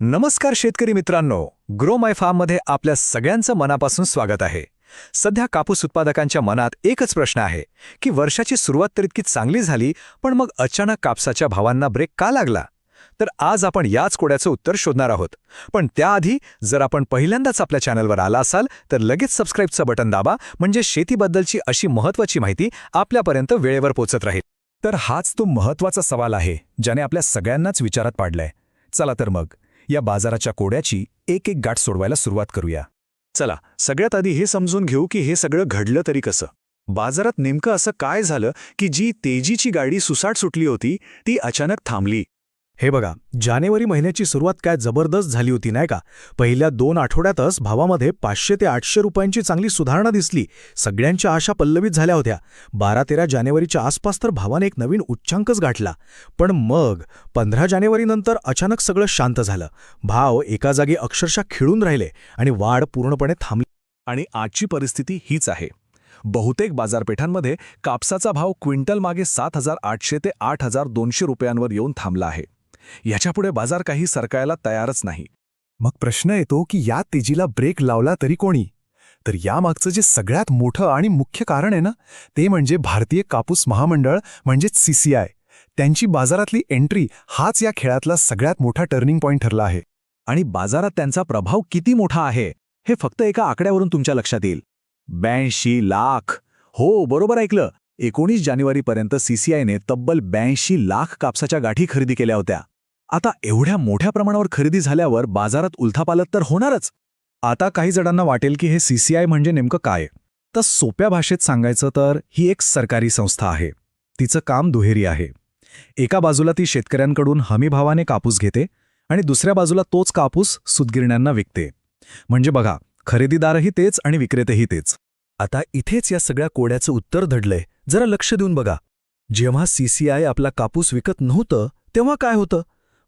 नमस्कार शेतकरी मित्रांनो ग्रो माय फार्ममध्ये आपल्या सगळ्यांचं मनापासून स्वागत आहे. सध्या कापूस उत्पादकांच्या मनात एकच प्रश्न आहे की वर्षाची सुरुवात तर इतकी चांगली झाली पण मग अचानक कापसाच्या भावांना ब्रेक का लागला? तर आज आपण याच कोड्याचं उत्तर शोधणार आहोत. पण त्याआधी जर आपण पहिल्यांदाच आपल्या चॅनलवर आला असाल तर लगेच सबस्क्राईबचं बटन दाबा म्हणजे शेतीबद्दलची अशी महत्त्वाची माहिती आपल्यापर्यंत वेळेवर पोचत राहील. तर हाच तो महत्त्वाचा सवाल आहे ज्याने आपल्या सगळ्यांनाच विचारात पाडलाय. चला तर मग. या बाजाराच्या कोड्याची एक एक गाठ सोडवायला सुरुवात करूया. चला सगळ्यात आधी हे समजून घेऊ की हे सगळं घडलं तरी कसं. बाजारात नेमकं असं काय झालं की जी तेजीची गाडी सुसाट सुटली होती ती अचानक थांबली. हे बघा जानेवारी महिन्याची सुरुवात काय जबरदस्त झाली होती नाही का? पहिल्या दोन आठवड्यातच भावामध्ये पाचशे ते आठशे रुपयांची चांगली सुधारणा दिसली. सगळ्यांच्या आशा पल्लवित झाल्या होत्या. बारा तेरा जानेवारीच्या आसपास तर भावाने एक नवीन उच्चांकच गाठला. पण मग पंधरा जानेवारीनंतर अचानक सगळं शांत झालं. भाव एका जागी अक्षरशः खिळून राहिले आणि वाढ पूर्णपणे थांबली. आणि आजची परिस्थिती हीच आहे. बहुतेक बाजारपेठांमध्ये कापसाचा भाव क्विंटल मागे सात हजार आठशे ते आठ हजार दोनशे रुपयांवर येऊन थांबला आहे. याच्यापुढे बाजार काही सरकायला तयारच नाही. मग प्रश्न येतो की या तेजीला ब्रेक लावला तरी कोणी? तर यामागचं जे सगळ्यात मोठं आणि मुख्य कारण आहे ना ते म्हणजे भारतीय कापूस महामंडळ म्हणजेच सीसीआय त्यांची बाजारातली एंट्री हाच या खेळातला सगळ्यात मोठा टर्निंग पॉईंट ठरला आहे. आणि बाजारात त्यांचा प्रभाव किती मोठा आहे हे फक्त एका आकड्यावरून तुमच्या लक्षात येईल. ब्याऐंशी लाख. हो बरोबर ऐकलं. एकोणीस जानेवारीपर्यंत सीसीआयने तब्बल ब्याऐंशी लाख कापसाच्या गाठी खरेदी केल्या होत्या. आता एवढ्या मोठ्या प्रमाणावर खरेदी झाल्यावर बाजारात उलथापालत तर होणारच. आता काही जणांना वाटेल की हे सीसीआय म्हणजे नेमकं काय? तर सोप्या भाषेत सांगायचं तर ही एक सरकारी संस्था आहे. तिचं काम दुहेरी आहे. एका बाजूला ती शेतकऱ्यांकडून हमीभावाने कापूस घेते आणि दुसऱ्या बाजूला तोच कापूस सुदगिरण्यांना विकते. म्हणजे बघा खरेदीदारही तेच आणि विक्रेतेही तेच. आता इथेच या सगळ्या कोड्याचं उत्तर धडलंय. जरा लक्ष देऊन बघा. जेव्हा सीसीआय आपला कापूस विकत नव्हतं तेव्हा काय होतं?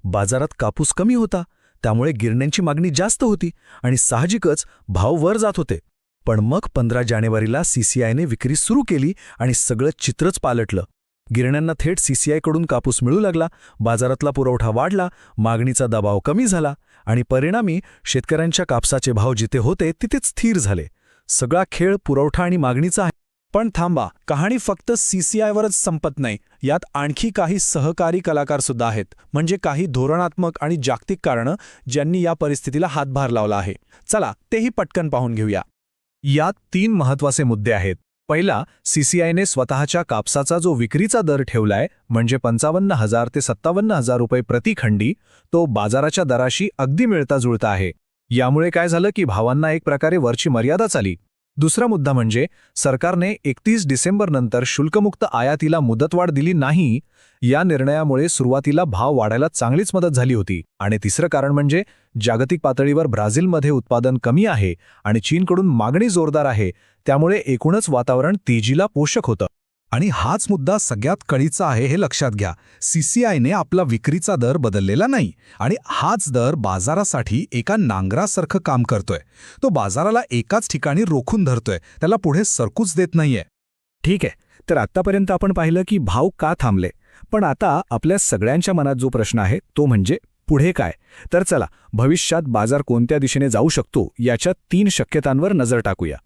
बाजारात कापूस कमी होता त्यामुळे गिरण्यांची मागणी जास्त होती आणि साहजिकच भाव वर जात होते. पण मग पंधरा जानेवारीला सीसीआयने विक्री सुरू केली आणि सगळं चित्रच पालटलं. गिरण्यांना थेट सीसीआयकडून कापूस मिळू लागला बाजारातला पुरवठा वाढला मागणीचा दबाव कमी झाला आणि परिणामी शेतकऱ्यांच्या कापसाचे भाव जिथे होते तिथेच स्थिर झाले. सगळा खेळ पुरवठा आणि मागणीचा आहे. पण थांबा कहाणी फक्त सीसीआयवरच संपत नाही. यात आणखी काही सहकारी कलाकार सुद्धा आहेत. म्हणजे काही धोरणात्मक आणि जागतिक कारणं ज्यांनी या परिस्थितीला हातभार लावला आहे. चला तेही पटकन पाहून घेऊया. यात तीन महत्त्वाचे मुद्दे आहेत. पहिला सीसीआयने स्वतःच्या कापसाचा जो विक्रीचा दर ठेवलाय म्हणजे पंचावन्न हजार ते सत्तावन्न हजार रुपये प्रतिखंडी तो बाजाराच्या दराशी अगदी मिळता जुळता आहे. यामुळे काय झालं की भावांना एक प्रकारे वरची मर्यादाच आली. दुसरा मुद्दा म्हणजे सरकारने एकतीस डिसेंबरनंतर शुल्कमुक्त आयातीला मुदतवाढ दिली नाही या निर्णयामुळे सुरुवातीला भाव वाढायला चांगलीच मदत झाली होती. आणि तिसरं कारण म्हणजे जागतिक पातळीवर ब्राझीलमध्ये उत्पादन कमी आहे आणि चीनकडून मागणी जोरदार आहे त्यामुळे एकूणच वातावरण तेजीला पोषक होतं. आणि हाच मुद्दा सगळ्यात कळीचा आहे हे लक्षात घ्या. सीसीआयने आपला विक्रीचा दर बदललेला नाही आणि हाच दर बाजारासाठी एका नांगरासारखं काम करतोय. तो बाजाराला एकाच ठिकाणी रोखून धरतोय. त्याला पुढे सरकूच देत नाहीये. ठीक आहे. तर आत्तापर्यंत आपण पाहिलं की भाव का थांबले. पण आता आपल्या सगळ्यांच्या मनात जो प्रश्न आहे तो म्हणजे पुढे काय? तर चला भविष्यात बाजार कोणत्या दिशेने जाऊ शकतो याच्या तीन शक्यतांवर नजर टाकूया.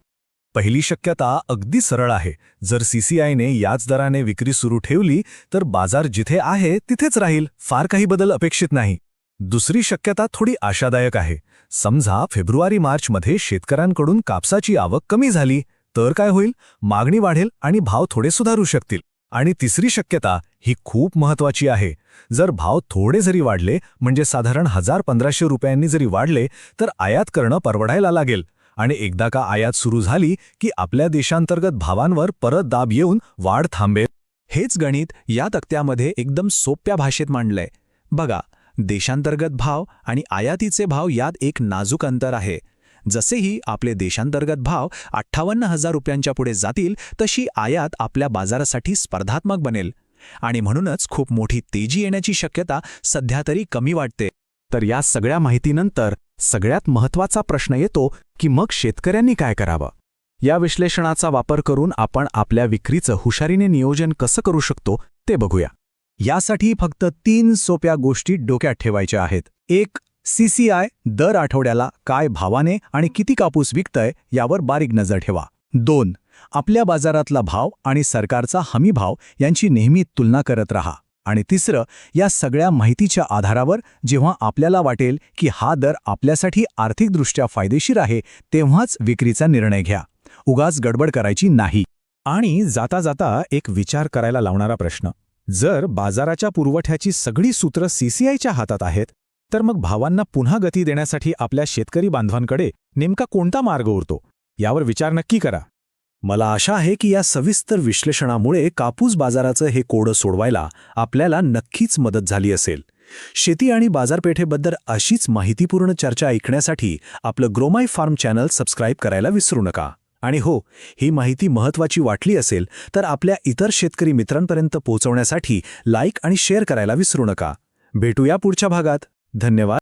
पहिली शक्यता अगदी सरळ आहे. जर सीसीआयने याच दराने विक्री सुरू ठेवली तर बाजार जिथे आहे तिथेच राहील. फार काही बदल अपेक्षित नाही. दुसरी शक्यता थोडी आशादायक आहे. समजा फेब्रुवारी मार्चमध्ये शेतकऱ्यांकडून कापसाची आवक कमी झाली तर काय होईल? मागणी वाढेल आणि भाव थोडे सुधारू शकतील. आणि तिसरी शक्यता ही खूप महत्वाची आहे. जर भाव थोडे जरी वाढले म्हणजे साधारण हजार पंधराशे रुपयांनी जरी वाढले तर आयात करणं परवडायला लागेल. आणि एकदा का आयात सुरू झाली की आपल्या देशांतर्गत भावांवर परत दाब येऊन वाढ थांबेल. हेच गणित या तक्त्यामध्ये एकदम सोप्या भाषेत मांडलंय. बघा देशांतर्गत भाव आणि आयातीचे भाव यात एक नाजूक अंतर आहे. जसेही आपले देशांतर्गत भाव अठ्ठावन्न हजार रुपयांच्या पुढे जातील तशी आयात आपल्या बाजारासाठी स्पर्धात्मक बनेल. आणि म्हणूनच खूप मोठी तेजी येण्याची शक्यता सध्या तरी कमी वाटते. तर या सगळ्या माहितीनंतर सगळ्यात महत्त्वाचा प्रश्न येतो की मग शेतकऱ्यांनी काय करावं? या विश्लेषणाचा वापर करून आपण आपल्या विक्रीचं हुशारीने नियोजन कसं करू शकतो ते बघूया. यासाठी फक्त तीन सोप्या गोष्टी डोक्यात ठेवायच्या आहेत. एक सीसीआय दर आठवड्याला काय भावाने आणि किती कापूस विकतय यावर बारीक नजर ठेवा. दोन आपल्या बाजारातला भाव आणि सरकारचा हमी भाव यांची नेहमी तुलना करत राहा. आणि तिसरं या सगळ्या माहितीच्या आधारावर जेव्हा आपल्याला वाटेल की हा दर आपल्यासाठी आर्थिकदृष्ट्या फायदेशीर आहे तेव्हाच विक्रीचा निर्णय घ्या. उगाच गडबड करायची नाही. आणि जाता जाता एक विचार करायला लावणारा प्रश्न. जर बाजाराच्या पुरवठ्याची सगळी सूत्र सीसीआयच्या हातात आहेत तर मग भावांना पुन्हा गती देण्यासाठी आपल्या शेतकरी बांधवांकडे नेमका कोणता मार्ग उरतो? यावर विचार नक्की करा. मला आशा आहे की या सविस्तर विश्लेषणामुळे कापूस बाजाराचं हे कोडं सोडवायला आपल्याला नक्कीच मदत झाली असेल. शेती आणि बाजारपेठेबद्दल अशीच माहितीपूर्ण चर्चा ऐकण्यासाठी आपलं ग्रोमाय फार्म चॅनल सबस्क्राईब करायला विसरू नका. आणि हो ही माहिती महत्त्वाची वाटली असेल तर आपल्या इतर शेतकरी मित्रांपर्यंत पोहोचवण्यासाठी लाईक आणि शेअर करायला विसरू नका. भेटूया पुढच्या भागात. धन्यवाद.